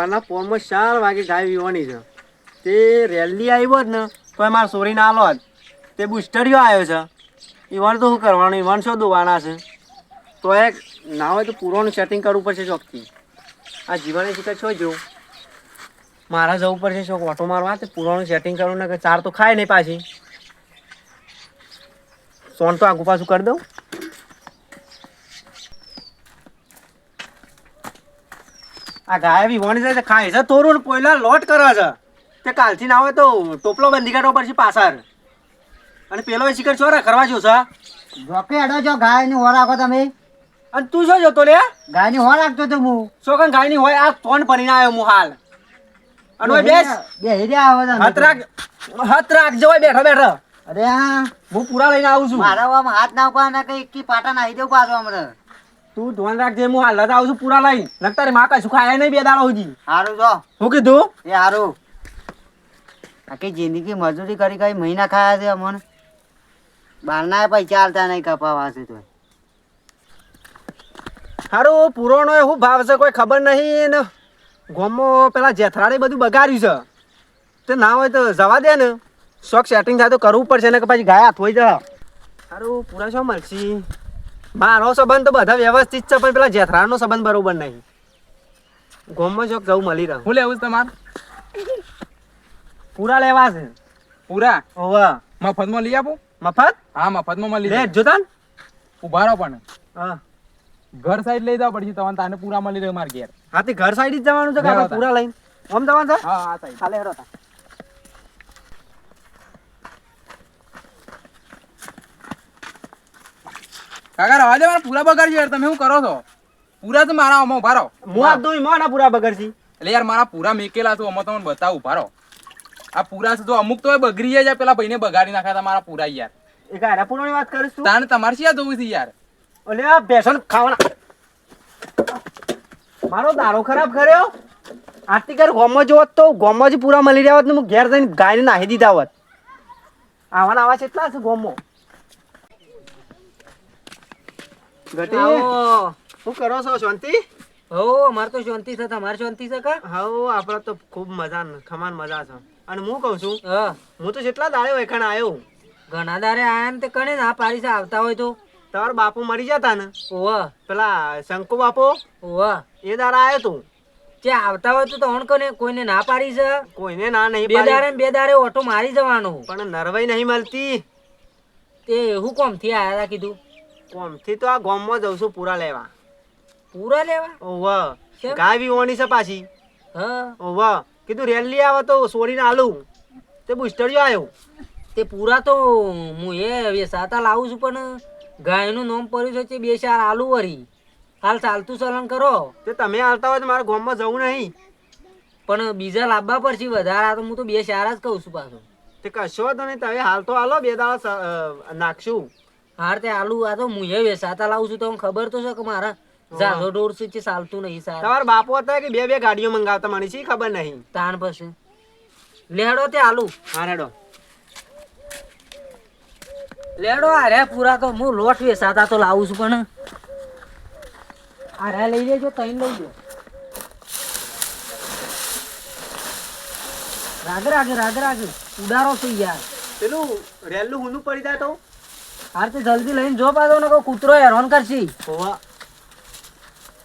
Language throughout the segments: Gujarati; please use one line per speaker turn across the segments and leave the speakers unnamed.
સવારના પોરમાં ચાર વાગે ગાય વીવાની છે. તે રેલી આવ્યો જ ને તો એ મારા સોરી ના જ. તે બુસ્ટરિયો આવ્યો છે. ઈવન તો શું કરવાનું? ઈવન શું દોવાના છે? તો એક ના હોય તો પૂરોનું સેટિંગ કરવું પડશે ચોકથી. આ જીવનની શિખર છો જો મારા જવું પડશે શોખ ઓટો મારવા, તે પૂરોનું સેટિંગ કરવું ને ચાર તો ખાય નહીં પાછી. સોન તો આગુ પાછું કરી દઉં. આ ગાય બી વણી જાય છે ખાય છે તોરું ને લોટ કરે છે. તે કાલથી ના આવે તો ટોપલો બંધી કાઢવો પડશે પાછળ. અને પેલો એ છો ચોરા કરવા જો છે.
જોકે અડો છો ગાયની હોર રાખો તમે.
અને તું શું જોતો લે?
ગાયની હો રાખતો તો હું.
ગાય ગાયની હોય? આ ફોન ભરીને આવ્યો હું હાલ. અને ઓય બેસ.
બે હેર્યા આવો તો
હાથ રાખ હાથ રાખ જવાય બેઠો બેઠો.
અરે હા.
હું પૂરા લઈને આવું છું.
મારા હાથ ના ઉપાડ ના કઈ પાટા નાખી દેવું પાછો હમણાં
તું ધોન રાખજે હું હાલ જ આવું છું પૂરા લઈ નકર તારી માં કશું ખાય નહીં બે દાડો સુધી
હારું જો.
શું કીધું?
એ સારું આખી જિંદગી મજૂરી કરી કઈ મહિના ખાયા છે અમને? બહારના પૈસા ચાલતા નહીં કપાવા છે તો
હારું પુરોનો એ શું ભાવ છે કોઈ ખબર નહીં ને. ગોમો પેલા જેથરાડે બધું બગાડ્યું છે. તે ના હોય તો જવા દે ને. શોખ સેટિંગ થાય તો કરવું પડશે ને કે પછી ગાય હાથ હોય જા. હારું પૂરા શું મળશે. મારો સંબંધ તો બધા વ્યવસ્થિત છે પણ પેલા જેઠરાનો સંબંધ બરોબર નહીં. ગોમમાં શોખ જવું મળી રહ્યું.
હું લેવું તમારે?
પૂરા લેવા છે.
પૂરા?
ઓવા
મફતમાં લઈ આપું?
મફત?
હા મફતમાં મળી
લે જોતા?
ઊભા રહો પણ.
હા.
ઘર સાઈડ લઈ જાવ પડશે તમારે તાને પૂરા મળી રહ્યો મારા ઘેર.
હાથી ઘર સાઈડ જ જવાનું છે
તા.
પૂરા લઈને? આમ જવાનું છે?
હા હા સાઈડ
હાલે હેરો તા.
કાકા રવા દે મારા પૂરા બગાડજો યાર તમે શું કરો છો? પૂરા તો મારા આમાં ઊભા રહો.
હું આ દોઈ મોના પૂરા છે
એટલે યાર મારા પૂરા મેકેલા છો આમાં તમને બતાવું ઊભા રહો. આ પૂરા છે તો અમુક તો એ બગડી જાય પેલા ભાઈને બગાડી નાખ્યા હતા મારા પૂરા યાર.
એક આરા પૂરાની વાત કરીશ તું?
તાને તમારે શિયા જોવું છે યાર?
ઓલે આ બેસન ખાવાના. મારો દારો ખરાબ કર્યો? આટલી કર ગોમો જો હોત તો ગોમમાં જ પૂરા મળી રહ્યા હોત ને હું ઘેર જઈને ગાયને નાહી દીધા હોત. આવાના આવા છે એટલા છે ગોમમાં શું કરો છો શાંતિ?
હો અમારે તો શાંતિ છે. તમારે શાંતિ છે કા?
હા આપણે તો ખૂબ મજા ખમાન મજા છે. અને હું કહું છું
હું.
તો જેટલા દાડે વેખાણ આવ્યો
ઘણા દારે આયા ને તે કણે ના આવતા હોય તો.
તમારા બાપુ મરી જતા ને.
ઓવા.
પેલા શંકુ બાપુ
ઓવા.
એ દાડા આવ્યો તું.
જે આવતા હોય તો ત્રણ કને કોઈને ના પાડી છે?
કોઈને ના નહીં
બે. દારે બે દારે ઓટો મારી જવાનો
પણ નરવાઈ નહીં મળતી.
તે હું કોમથી આયા કીધું.
કોમથી તો આ ગામમાં જઉં છું પૂરા લેવા.
પૂરા લેવા?
ઓવ? ગાય વીવાની છે પાછી.
હા.
ઓવ કીધું રેલી આવે તો સોરીને આલું. તે બુસ્ટરિયો આવ્યો
તે પૂરા તો હું એ વેસાતા લાવું છું પણ ગાયનું નામ પડ્યું છે બે ચાર આલુ વરી. હાલ ચાલતું ચલણ કરો.
તે તમે હાલતા હોય તો મારા ગામમાં જવું નહીં.
પણ બીજા લાવવા પડશે વધારે તો હું તો બે ચાર જ કહું છું પાછું.
તે કશો તો નહીં તમે હાલ તો હાલો બે દાડા નાખશું.
હાર તે આલુ આ તો હું એ વેસાતા લાવું છું તો ખબર તો છે કે મારા. ઝાઝો ડોર છે ચાલતું નહીં સારું
તમાર બાપો હતા કે બે બે ગાડીઓ મંગાવતા મને છે ખબર નહીં?
તાણ પછી. લેડો તે આલુ.
હા રેડો.
લેડો અરે પૂરા તો હું લોટ વેસાતા તો લાવું છું પણ. અરે લઈ લેજો તઈ લઈ લો રાગ રાગ રાગ રાગ. ઉડારો છે યાર.
પેલું રેલું હુંનું પડી જાય તો?
હાર તે જલ્દી લઈને જો પાછો ને કોઈ કૂતરો હેરાન કરશે.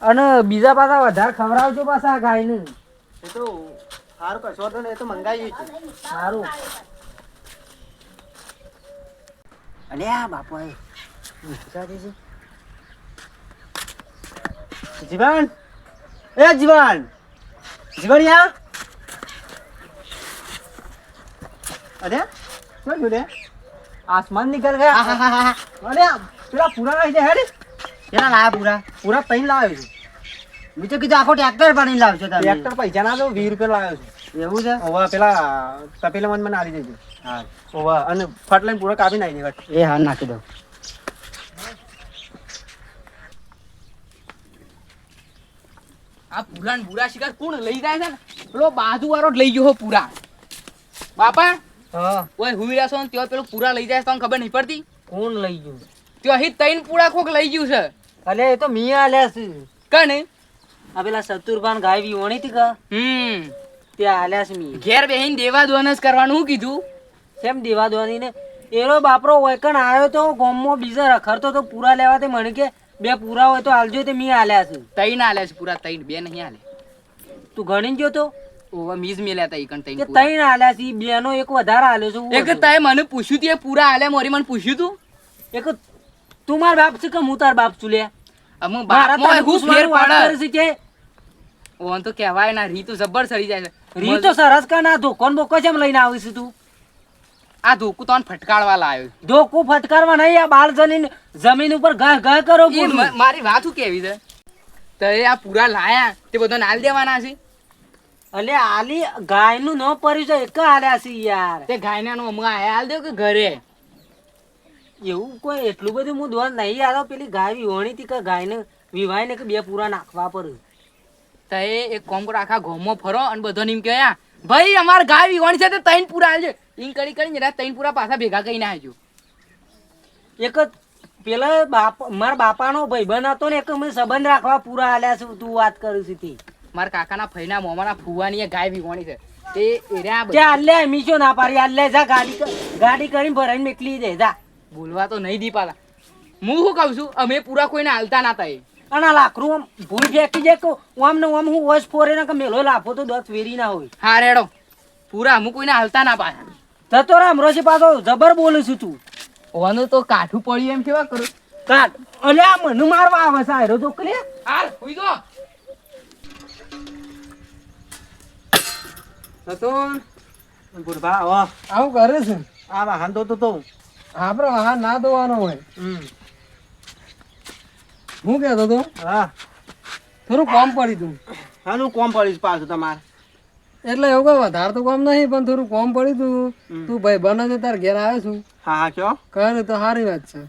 અને બીજા પાછા વધારે ખવડાવજો પાછા ગાયને.
એ તો સારું કશો તો એ તો મંગાવી છે
સારું. અને આ બાપા એ
જીવન? એ જીવન! જીવન યા અરે શું થયું રે આસમાન નીકળ अरे અરે पूरा પૂરા है હેડ
કેટલા લાયા પૂરા
પૂરા તૈન લાવ્યો છું
મેં તો કીધું આખો ટ્રેક્ટર પાણી લાવશો તમે
ટ્રેક્ટર પૈસા ના દો વીસ રૂપિયા લાવ્યો છું
એવું છે
ઓવા પેલા તપેલા મન મને આવી દેજો
હા
ઓવા અને ફટ લઈને પૂરા કાપી નાખી દે
એ હા નાખી દો
આ પૂરા ને પૂરા શિકાર કોણ લઈ જાય છે ને પેલો બાજુ વાળો જ લઈ ગયો હો પૂરા બાપા
હા.
ઓય હુઈ રાસો ને ત્યાં પેલો પૂરા લઈ જાય તો ખબર નહીં પડતી?
કોણ લઈ ગયું?
ત્યો અહીં તૈન પૂરા કોક લઈ ગયું છે.
અલે એ તો મિયા લે છે.
કને
આ પેલા સતુરભાન ગાય ઓણી હતી કા?
હમ.
ત્યાં આલ્યા છે મી
ઘેર બેહીન દેવા દોનસ કરવાનું હું કીધું?
કેમ દેવા દોની ને? એનો બાપરો વૈકણ આવ્યો તો ગોમમાં બીજા રખડતો તો પૂરા લેવા તે મને કે બે પૂરા હોય તો આલજો તે મી આલ્યા છે.
તૈન આલ્યા છે પૂરા તૈન બે નહીં આલે.
તું ગણી ગયો તો?
ઓવા મીજ મેલ્યા તા ઈકણ તૈન
કે
પૂરા.
આલ્યા છે બેનો એક વધારે આલ્યો છે
એક
હતું.
મને પૂછ્યું તું પૂરા આલ્યા મોરી મને પૂછ્યું તું?
એક તું માર બાપ છે કે હું તાર બાપ છું લે?
અમુ
મારા
બાપમાં હું ફેર
પૂછવાનું વાત કરે
પડે
છે કે?
ઓન તો કહેવાય ના રી તો જબ્બર સડી જાય છે.
રી તો સરસ કા ના ધોકો ને બોકો જેમ લઈને આવીશ તું.
આ ધોકું તને ફટકારવા લાવ્યો
ધોકું ફટકારવા નહીં આ બાળ જમીન જમીન ઉપર ઘ કરો
મારી વાત શું કેવી છે? તો આ પૂરા લાયા તે બધા નાલ દેવાના છે.
અલે આલી ગાયનું ન પર્યું છે એક હાલ્યા છે યાર.
તે ગાયના નો હમણાં આયા હાલ દો કે ઘરે?
એવું કોઈ એટલું બધું હું દોર નહીં આવ્યો પેલી ગાય વિહોણી હતી કે ગાયને વિવાય ને કે બે પૂરા નાખવા પડે
તો એક કોમ કરો આખા ગોમો ફરો અને બધો એમ કે ભાઈ અમાર ગાય વિવાણી છે તે તૈન પૂરા આવજો ઈન કરી કરીને જરા તૈન પૂરા પાછા ભેગા કરીને આવજો.
એક જ પેલા બાપ મારા બાપાનો ભાઈબંધ હતો ને એક મેં સંબંધ રાખવા પૂરા આલ્યા છે તું વાત કરું છું તે.
મારા કાકાના ફઈના મોમાના ફુવાની એ ગાય વિવાણી છે. તે એર્યા
કે આલે મીશો ના પાડી આલે જા ગાડી ગાડી કરીને ભરાઈને મેકલી દે જા.
બોલવા તો નહીં દીપાલા હું શું કહું છું? અમે પૂરા કોઈને હાલતા ના થાય.
અને લાકરું આમ ભૂલ ફેંકી દે કે આમ ને આમ હું વસ ફોરે ને કે મેલો લાફો તો દસ વેરી ના હોય.
હા રેડો. પૂરા હું કોઈને હાલતા ના પાયા
જતો રામ રોશી પાછો જબર બોલું છું તું.
ઓનું તો કાઠું પડ્યું એમ કેવા કરું?
કાઠ અલ્યા મનુ મારવા આવે છે તો કરે
હાલ હુઈ ગયો
તો ગુરભા આવો.
આવું કરે છે?
આ વાહન તો તો. તો
આપડે હા ના ધોવાનો હોય. હું કહેતો તો
હા.
થોડું કોમ પડી તું.
હાનું કોમ પડીશ પાછું તમારે.
એટલે એવું કઈ વધારે તો કોમ નહીં પણ થોડું કોમ પડી તું. તું ભાઈ બને છે તાર ઘેર આવ્યો છું.
હા હા કયો?
કરે તો સારી વાત છે.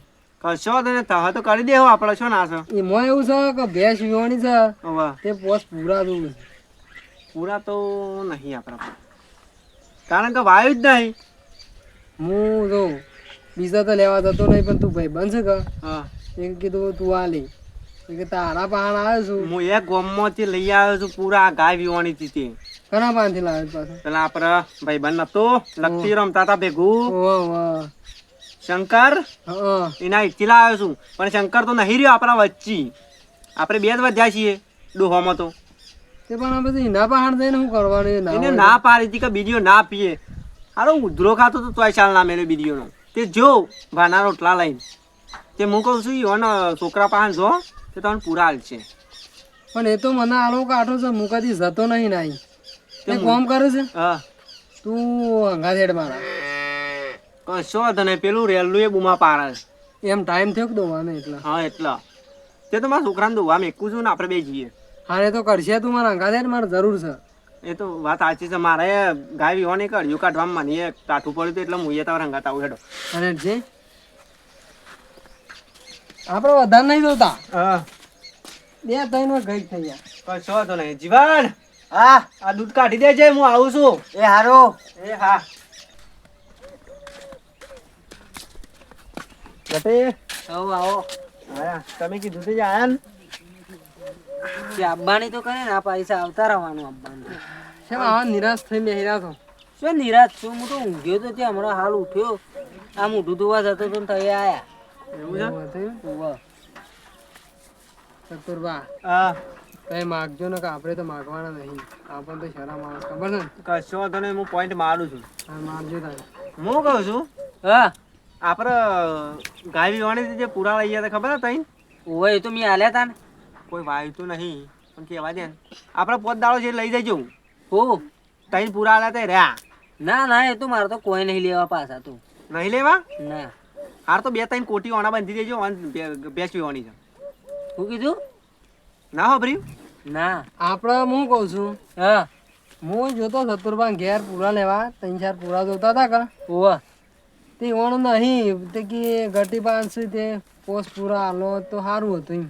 કશો તને તહ તો કરી દેવો આપણે છો ના છે.
એમાં એવું છે કે ભેંસ વિવાણી છે તે પોસ પૂરા થયું છે.
પૂરા તો નહીં આપણા કારણ કે વાયુ જ નહીં.
હું જો બીજા તો લેવા જતો નહીં પણ તું ભાઈ બનશે કે?
હા.
એ કીધું તું આ લે કે તારા પાણ આવ્યો છું.
હું એક ગોમમાંથી લઈ આવ્યો છું પૂરા ગાય વીવાની હતી તે.
ઘણા પાનથી લાવ્યો પાછો?
પેલા આપણે ભાઈ બન નતો લગતી રમતા હતા ભેગું. શંકર એના ઈથી લાવ્યો છું. પણ શંકર તો નહીં રહ્યો આપણા વચ્ચે. આપણે બે જ વધ્યા છીએ ડોહોમાં તો.
તે પણ આ પછી ના પહાડ થઈને શું કરવાનું
એને ના પાડી હતી કે બીડીઓ ના પીએ. હારો ઉધરો ખાતો તો તોય ચાલ ના મેળે બીડીઓનો. તે જો ભાના રોટલા લઈને. તે હું કહું છું ઈવન છોકરા પાસે જો તે તમને પૂરા હાલ છે.
પણ એ તો મને આલો કાઢો છે હું કદી જતો નહીં નાઈ. તે કોમ કરે છે
હા.
તું હંગા મારા
કશો તને પેલું રેલું એ બુમા પાડે
એમ ટાઈમ થયો કે દોવાનો એટલે?
હા એટલા. તે તો મારા છોકરાને દોવા મેકું છું ને આપણે બે જઈએ.
હારે તો કરશે તું મારા હેડ મારે જરૂર છે.
એ તો વાત સાચી છે મારે ગાય વિવાની કર્યું કાઢવામાં મને એ કાઠું પડ્યું હતું એટલે હું તારા તમારે હંગાત આવું હેડો.
અને જે? આપણે વધારે નહીં જોતા.
હા.
બે ત્રણ વાર ગઈ થઈ ગયા.
કશો તો નહીં. જીવન હા. આ દૂધ કાઢી દેજે હું આવું છું.
એ હારો.
એ હા. ગટે
આવો આવો.
આયા તમે કીધું તે જ આયા ને?
તે આબ્બાની તો કરે ને આ પૈસા આવતા રહેવાનું આબ્બાનું
શું આ નિરાશ થઈ બેહીરા તો
શું નિરાશ છું? હું તો ઊંઘ્યો તો ત્યાં હમણાં હાલ ઉઠ્યો. આ મોઢું ધોવા જતો તો ને આયા.
એવું છે?
ચતુરબા
હા.
કઈ માગજો ને કે આપણે તો માગવાના નહીં. આપણને તો શરમ આવે. ખબર છે ને?
કશો વાંધો નહીં હું પોઈન્ટ મારું છું.
હા માગજો તારે.
હું કહું છું?
હા.
આપણે ગાય વિવાણી જે પૂરા લઈ ગયા હતા ખબર હતા
ઉવ્વ, એ તો મેં આલ્યા તા ને.
કોઈ વાયતું તો નહીં. પણ કહેવા દે ને આપણે પોત દાડો છે લઈ જજો.
હો?
તઈ પૂરા આલ્યા તે રહ્યા.
ના ના એ તો મારે તો કોઈ નહીં લેવા પાછા તું.
નહીં લેવા?
ના.
હાર તો બે ત્રણ કોટી ઓણા બાંધી દેજો બેસવી ઓણી છે.
શું કીધું?
ના હોભર્યું
ના.
આપણે હું કહું છું?
હા.
હું જોતો ચતુરબા ઘેર પૂરા લેવા ત્રણ ચાર પૂરા જોતા હતા કે?
ઓવા તે
તે ઓણ નહીં તે કે ગટી પાંચ તે પોસ્ટ પૂરા આલો તો સારું હતું એમ.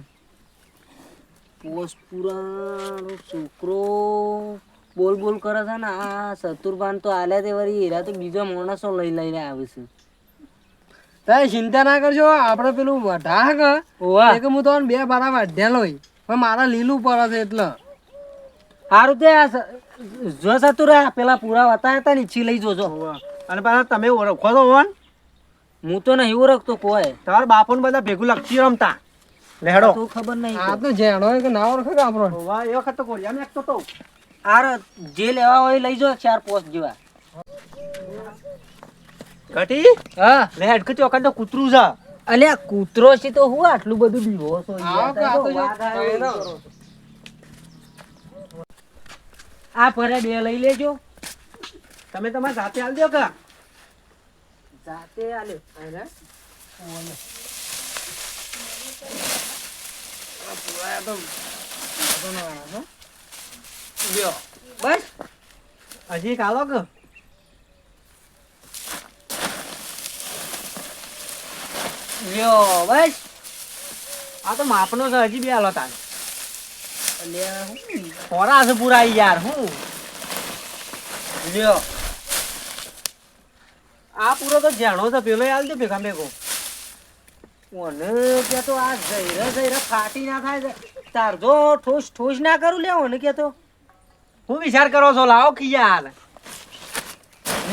પોસપુરાનો છોકરો. બોલ બોલ કરે છે ને આ શત્રુભાન તો આલ્યા તે વળી એરા તો બીજા માણસો લઈ લઈને આવે છે.
તારે ચિંતા ના કરજો આપણે પેલું વઢા કે? કે હું તો બે બારા વાઢ્યા લોય. પણ મારા લીલું પડે છે એટલે.
સારું તે આ જો સતુરા પેલા પૂરા હતા હતા ને ઈચ્છી લઈ જોજો.
અને પાછા તમે ઓળખો તો હોન?
હું તો નહીં ઓળખતો કોઈ.
તમારા બાપુને બધા ભેગું લખતી રમતા. લેડો.
તું ખબર નહીં.
આ તો જેણો કે ના ઓળખે કે આપણો
હોવા એ વખત તો કોરિયામાં એકતો તો
આર જે લેવા હોય લઈ જો ચાર પોસ્ટ જેવા.
ઘટી?
હા.
લેડ હેડક ચોકન તો કૂતરું છે.
અલ્યા કૂતરો છે તો હું આટલું બધું બીવો છો?
આ તો
ફરે બે લઈ લેજો.
તમે તમારા જાતે આલ દો કા?
જાતે આલ્યો લ્યો બસ
હજી કાલો કે
લ્યો બસ
આ તો માપનો છે હજી બે હાલો તાન ખોરા છે પૂરા યાર હું
લ્યો
આ પૂરો તો જાણો છે પેલો આલ દે ભેગા ભેગો.
ઓને કે તો આ જઈરા જઈરા ફાટી ના થાય છે. તાર જો ઠોસ ઠોસ ના કરું લે ઓને કે તો.
હું વિચાર કરો છો લાવો કી હાલ.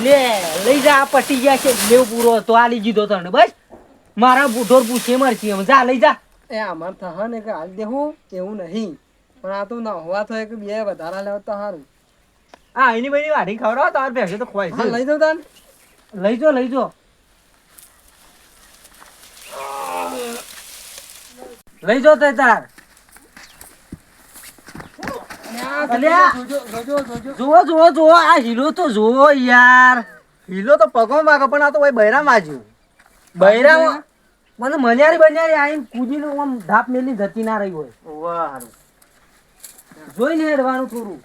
લે લઈ જા આ પટી ગયા છે. લેવ પૂરો તો આ લઈ દીધો તને બસ. મારા બુઢોર પૂછે મરસી એમ. જા લઈ જા.
એ અમાર થા ને કે હાલ દેવું એવું નહીં. પણ આ તો ના હોવા તો એક બે વધારા લેવા તો સારું
આ એની બની વાઢી ખવડાવો તાર ભેગે તો ખવાય
લઈ દઉં તાન.
લઈ જો લઈ જો. લઈ જો તે તાર જુઓ જુઓ જુઓ આ હીલો તો જુઓ યાર.
હીલો તો પગો માગે પણ આ તો ભાઈ બૈરામ આજુ.
બૈરામ મને મન્યારી બન્યારી આઈને કૂદીને આમ ધાપ મેલી જતી ના રહી હોય.
વાહ
જોઈને હેડવાનું થોડું.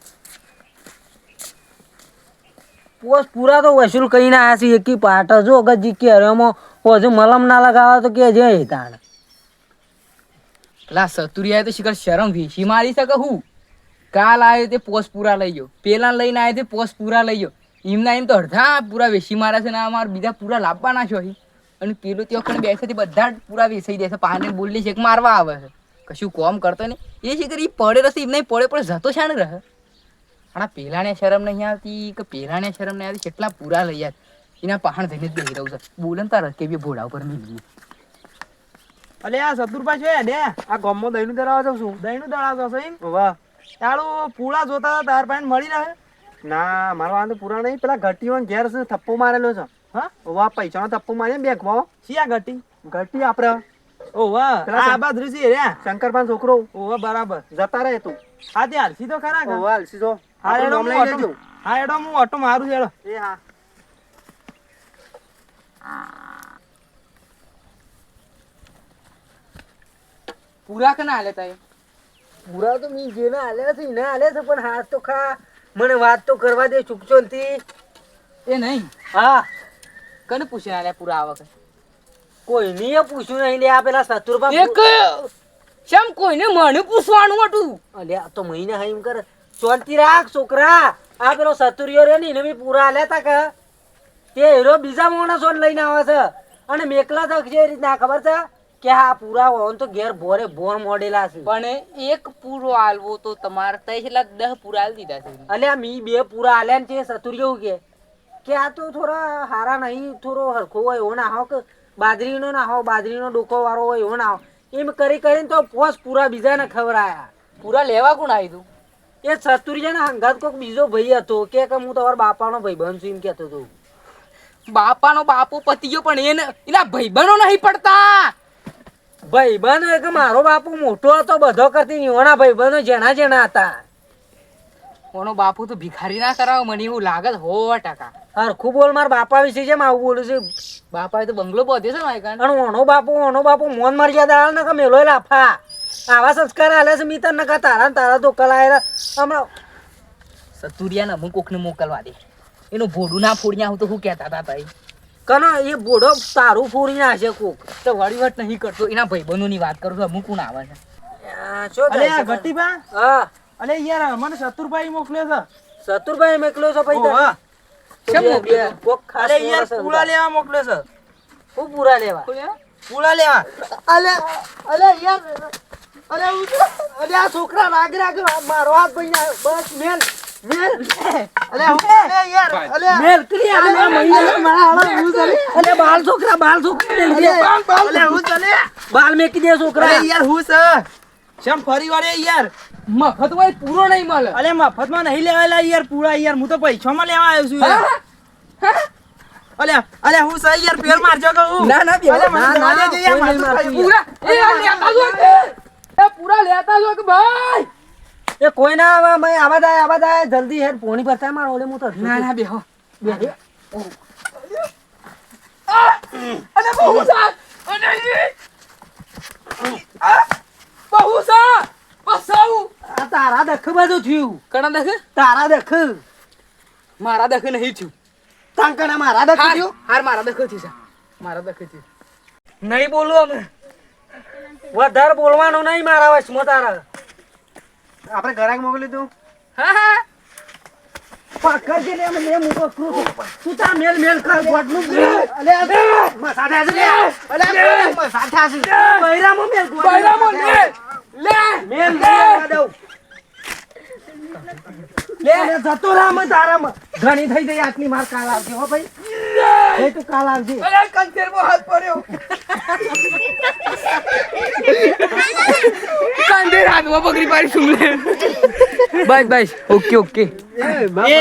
પોસ પૂરા તો વસૂલ કરીને આયા છે એકી પાટ. જો અગર કે હરેમાં હજુ મલમ ના લગાવે તો કે જે તાણ
પેલા સતુરિયા તો શિખર શરમ વીસી મારી શકે હું? કાલ આવ્યો તે પોસ પૂરા લઈ ગયો. પેલા લઈને આવ્યો તે પોસ પૂરા લઈ ગયો. એમના એમ તો અડધા પૂરા વેસી મારે છે ને, આ મારા બીજા પૂરા લાવવાના છો અહીં. અને પેલું તે વખતે બેસે તે બધા પૂરા વેસાઈ છે. પાને બોલી છે કે મારવા આવે છે. કશું કોમ કરતો નહીં. એ શિખર એ પડે રસી એમને પડે પડે જતો છે ને રહે. પણ આ પેલાને શરમ નહીં આવતી કે પેલાને શરમ નહીં આવતી? કેટલા પૂરા લઈ યાર એના પહાણ થઈને જ બેસી રહું છે. બોલે ને તારે કે ભોળા ઉપર મિલી
અલે આ સતુરભાઈ છે ને આ ગામમાં દહીંનું દળાવા જાઉં છું દહીંનું દળાવા જશે છું વાહ. તારું પૂળા જોતા હતા તાર પાસે મળી રહે ના મારો વાંધો પૂરા નહીં. પેલા ઘટીઓ ઘેર છે થપ્પો મારેલો છે. હા? વાહ પૈસાનો થપ્પો માર્યો બે ખવાઓ શી આ ઘટી? ઘટી આપડે. ઓ વાહ. આ બાદ ઋષિ રે. શંકરપાન છોકરો. ઓ બરાબર. જતા રહે તું. હા તે હાલસી તો ખરા ઓ હાલસી તો. હા એડો હું ઓટો હા એડો હું ઓટો મારું એડો એ હા.
પૂરા કે ના હાલે તાય
પૂરા તો મી જેના હાલ્યા છે ના આલે છે પણ હાથ તો ખા. મને વાત તો કરવા દે ચૂકચોનથી
એ નહીં?
હા.
કને પૂછીને આલ્યા પૂરા આવક
કોઈ નહીં પૂછ્યું નહીં લે આ પેલા સતુરબા
એક શેમ કોઈને મને પૂછવાનું હતું?
અલ્યા આ તો મહિને હા એમ કર. શાંતિ રાખ છોકરા. આ પેલો સતુરિયો રે ને એને બી પૂરા આલ્યા તા કે. તે હીરો બીજા માણસો લઈને આવે છે. અને મેકલા તો જે રીતના ખબર છે? કે આ પૂરા હોય તો ઘેર ભોરે ભોર મોડેલા છે.
પણ એક પૂરો આલવો તો તમારે તઈ છેલ્લા દહ પૂરા આલી દીધા છે.
અલ્યા મી બે પૂરા આલ્યા છે તે એવું કે કે આ તો થોડા હારા નહીં થોડો હરખો હોય એવો ના હો કે બાજરીનો ના હો બાજરીનો ડોકો વાળો હોય એવો ના હો એમ કરી કરીને તો પોસ પૂરા બીજાને ખવડાયા.
પૂરા લેવા કોણ આવ્યું
એ સતુરિયાના હંગાત કોક બીજો ભાઈ હતો કે કે હું તમારા બાપાનો ભાઈ બન છું એમ કહેતો હતો.
બાપાનો બાપો પતી ગયો પણ એને એના ભાઈબંધો નહીં પડતા.
ભાઈ બન કે મારો બાપુ મોટો હતો બધો કરતી નિવાણા ભાઈબંધો બનો જેના જેના હતા.
કોનો બાપુ તો ભિખારી ના કરાવો મને એવું લાગે હો ટકા.
હરખું બોલ મારા બાપા વિશે જેમ આવું બોલું છે.
બાપાએ તો બંગલો પહોંચ્યો છે મારી કાન
ઓનો બાપુ ઓનો બાપુ મોન મર્યાદા હાલ ને કે મેલો લાફા. આવા સંસ્કાર હાલે છે મિત્ર તને કા તારા ને તારા તો કલાયેલા હમણાં
સતુરિયાને અમુક કોકને મોકલવા દે. એનું ભોડું ના ફોડ્યા હું તો શું કહેતા હતા તઈ
કનો એ બોડો તારું ફૂરી નાખે કોક.
તો વળીવટ નહીં કરતો. એના ભાઈબંધોની વાત કરું છું અમુક કોણ આવે છે?
અરે શું થાય હા.
અરે યાર મને સતુરભાઈ મોકલ્યો છે.
સતુરભાઈ મોકલ્યો છે ભાઈ
હા.
કેમ
મોકલ્યો?
કોક ખાસ
અરે યાર પૂળા લેવા મોકલ્યો છે.
હું પૂરા લેવા?
પૂળા? લેવા.
અલે અલે યાર
અરે હું અરે આ છોકરા રાગ રાગ મારો હાથ ભાઈ બસ મેલ. હું
મેં
હું હું હું
મફતમાં પૂરો નહીં મળે
અલે મફતમાં નહીં લેવાયેલા યાર પૂરા યાર હું તો પૈસામાં લેવા આવ્યો છું યાર અલે હું સહી યાર પેર મારજો
જો એ પૂરા લેતા જો કે ભાઈ
એ કોઈ ના આવે ભાઈ આવા જાય આવા જાય જલ્દી હેર પોણી ભરતા મારો ઓલે હું તો
ના ના બેહો.
બે.
અને બહુ સા ઈ બહુ સા બસાઉ.
આ તારા દખ બાજુ થયું.
કણા દેખ?
તારા દખ.
મારા દેખ નહીં થયું.
તાંકણા મારા દખ થયો?
હાર મારા દેખ થયું છે. મારા દેખ થયું. નહીં બોલું અમે.
વધારે બોલવાનું નહીં મારા વચમાં તારા.
આપણે ઘરાક મોકલી દઉં?
હા હા.
પકડ કે લે અમે લે હું તું તાર મેલ મેલ કર ગોટનું અલે અલે. મસાઠે છે લે. અલે. મસાઠા છે બૈરામાં મેલ ગોટ
બૈરામો લે. લે.
મેલ મેલ દઉં. લે. જતો રામ તારામાં. ઘણી થઈ ગઈ આટલી માર કાલ આવતી હો ભાઈ. એ તું કાલ આવજે
અરે કંચેર હાથ પડ્યો. કંચેર હાથમાં પકડી પાડી શું લે બસ બસ. Okay okay.
એ